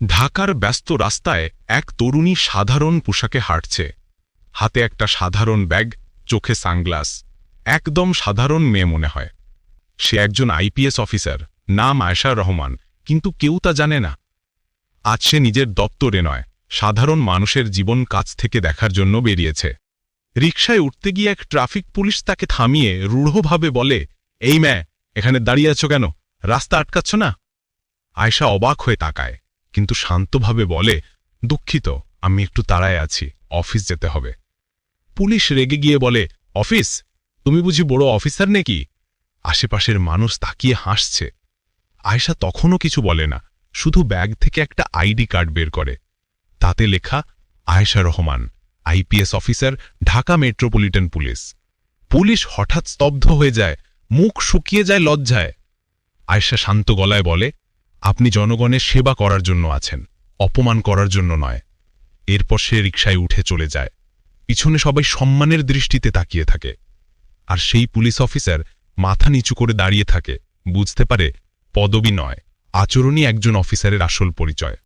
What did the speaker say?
ঢাকার ব্যস্ত রাস্তায় এক তরুণী সাধারণ পোশাকে হাঁটছে। হাতে একটা সাধারণ ব্যাগ, চোখে সানগ্লাস। একদম সাধারণ মেয়ে মনে হয়। সে একজন আইপিএস অফিসার। নাম আয়শা রহমান, কিন্তু কেউ তা জানে না। আজ সে নিজের দপ্তরে নয়, সাধারণ মানুষের জীবন কাছ থেকে দেখার জন্য বেরিয়েছে। রিকশায় উঠতে গিয়ে এক ট্রাফিক পুলিশ তাকে থামিয়ে রূঢ়ভাবে বলে, এই ম্যা, এখানে দাঁড়িয়ে আছো কেন? রাস্তা আটকাচ্ছ না? আয়শা অবাক হয়ে তাকায়। কিন্তু শান্তভাবে বলে, দুঃখিত, আমি একটু তাড়ায় আছি, অফিস যেতে হবে। পুলিশ রেগে গিয়ে বলে, অফিস? তুমি বুঝি বড় অফিসার নাকি? আশেপাশের মানুষ তাকিয়ে হাসছে। আয়শা তখনও কিছু বলে না, শুধু ব্যাগ থেকে একটা আইডি কার্ড বের করে। তাতে লেখা, Ayesha Rahman, IPS officer, Dhaka metropolitan police. Police হঠাৎ স্তব্ধ হয়ে যায়, মুখ শুকিয়ে যায় লজ্জায়। আয়েশা শান্ত গলায় বলে আপনি জনগণের সেবা করার জন্য আছেন, অপমান করার জন্য নয়। এরপর সে রিক্সায় উঠে চলে যায়। পিছনে সবাই সম্মানের দৃষ্টিতে তাকিয়ে থাকে। আর সেই পুলিশ অফিসার মাথা নিচু করে দাঁড়িয়ে থাকে। বুঝতে পারে, পদবি নয়, আচরণই একজন অফিসারের আসল পরিচয়।